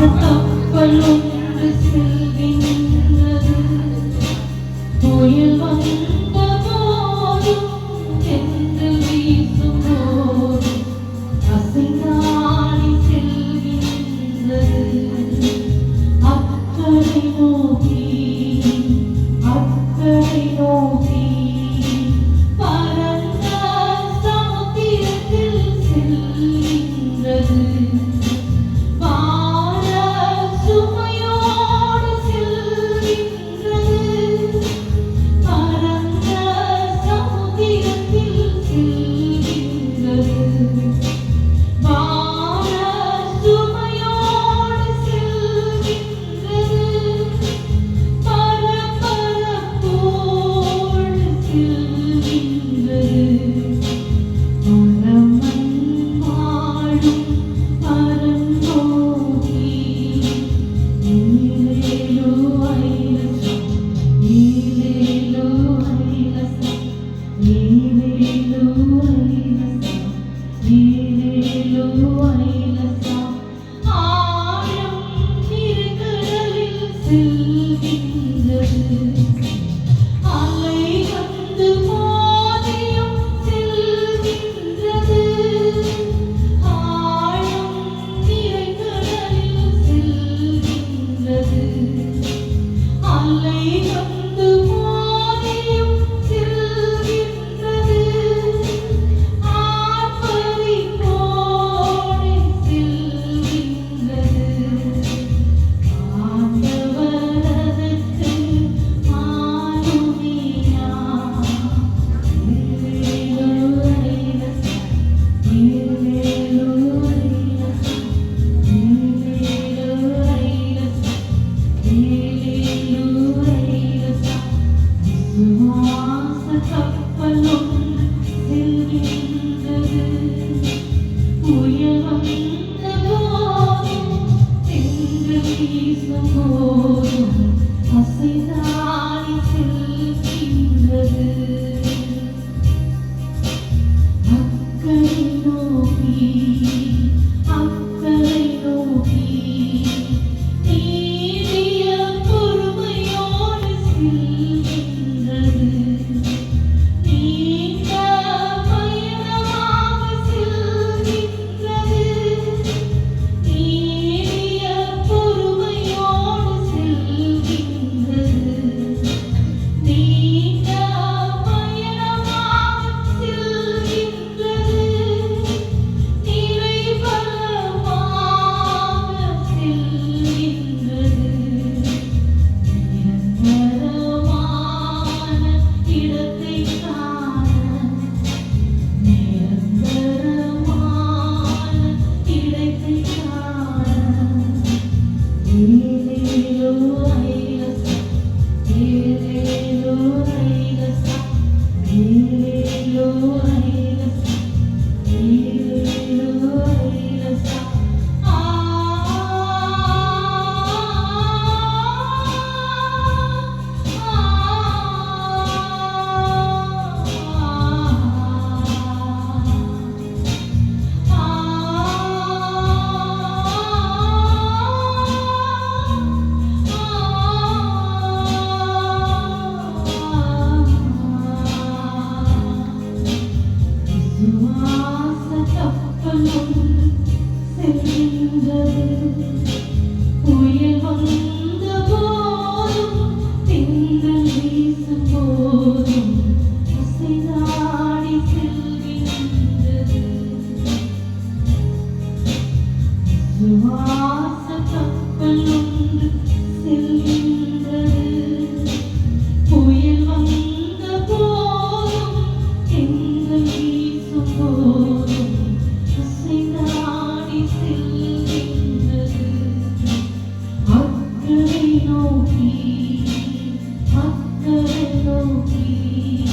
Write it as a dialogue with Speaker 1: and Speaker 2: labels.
Speaker 1: തപ്പലുണ്ട് സെൽവി നിന്നത് പുയൽ വന്ന പോലും എന്ത് വീസുപോലും അസിനാണി സെൽവി നിന്നത് അക്കരെ നോക്കി അക്കരെ നോക്കി പരന്ന സമുദ്രത്തിൽ സെൽവി നിന്നത് you. 我也好。You.